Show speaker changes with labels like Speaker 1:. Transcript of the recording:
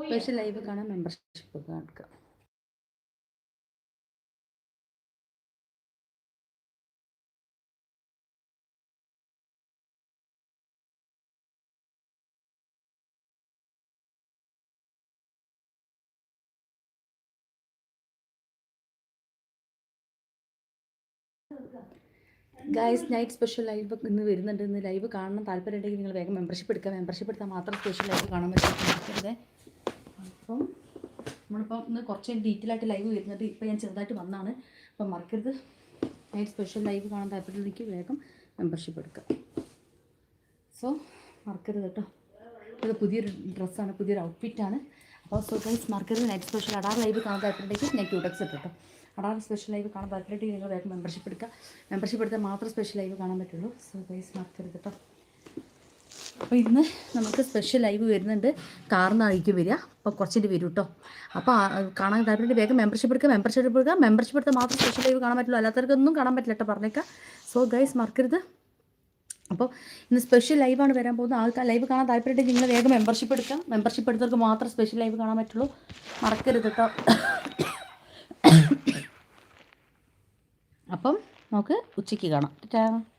Speaker 1: Special live കാണാൻ membership കാണിക്കാം. Guys night special live ഇന്ന് വരുന്നുണ്ട്. ഇന്ന് ലൈവ് കാണണം. താല്പര്യമുണ്ടെങ്കിൽ നിങ്ങൾ വേഗം മെമ്പർഷിപ്പ് എടുക്കുക. മെമ്പർഷിപ്പ് എടുത്താൽ മാത്രം സ്പെഷ്യൽ ലൈവ് കാണാൻ പറ്റും. അപ്പം നമ്മളിപ്പം ഇന്ന് കുറച്ച് ഡീറ്റെയിൽ ആയിട്ട് ലൈവ് വരുന്നത് ഇപ്പം ഞാൻ ചെറുതായിട്ട് വന്നാണ്. അപ്പം മറക്കരുത്. നൈറ്റ് സ്പെഷ്യൽ ലൈവ് കാണാൻ താല്പര്യത്തിലേക്ക് വേഗം മെമ്പർഷിപ്പ് എടുക്കുക സോ മറക്കരുത് കേട്ടോ. ഇത് പുതിയൊരു ഡ്രസ്സാണ് പുതിയൊരു ഔട്ട്ഫിറ്റാണ് അപ്പോൾ സോ ഗൈസ് മറക്കരുത്. നൈറ്റ് സ്പെഷ്യൽ അടാർ ലൈവ് കാണാൻ താല്പര്യത്തിലേക്ക് ഞാൻ ക്യൂടെക്സ് ഇട്ടോ അടാർ സ്പെഷ്യൽ ലൈവ് കാണാൻ താല്പര്യമുണ്ടെങ്കിൽ നിങ്ങൾ വേഗം മെമ്പർഷിപ്പ് എടുക്കുക. മെമ്പർഷിപ്പ് എടുത്താൽ മാത്രം സ്പെഷ്യൽ ലൈവ് കാണാൻ പറ്റുള്ളൂ. സോ ഗൈസ് മറക്കരുത് കേട്ടോ. അപ്പോൾ ഇന്ന് നമുക്ക് സ്പെഷ്യൽ ലൈവ് വരുന്നുണ്ട്. കാർന്നായിരിക്കും വരിക. അപ്പോൾ കുറച്ചിട്ട് വരും കേട്ടോ. അപ്പോൾ കാണാൻ താല്പര്യം വേഗം മെമ്പർഷിപ്പ് എടുക്കുക. മെമ്പർഷിപ്പ് എടുക്കുക. മെമ്പർഷിപ്പ് എടുത്താൽ മാത്രം സ്പെഷ്യൽ ലൈവ് കാണാൻ പറ്റുള്ളൂ. അല്ലാത്തവർക്കൊന്നും കാണാൻ പറ്റില്ല കേട്ടോ പറഞ്ഞേക്കാം സോ ഗൈസ് മറക്കരുത്. അപ്പോൾ ഇന്ന് സ്പെഷ്യൽ ലൈവാണ് വരാൻ പോകുന്നത്. ആൾക്കാർ ലൈവ് കാണാൻ താല്പര്യമുണ്ടെങ്കിൽ നിങ്ങൾ വേഗം മെമ്പർഷിപ്പ് എടുക്കാം. മെമ്പർഷിപ്പ് എടുത്തവർക്ക് മാത്രം സ്പെഷ്യൽ ലൈവ് കാണാൻ പറ്റുള്ളൂ. മറക്കരുത് കേട്ടോ. അപ്പം നമുക്ക് ഉച്ചയ്ക്ക് കാണാം.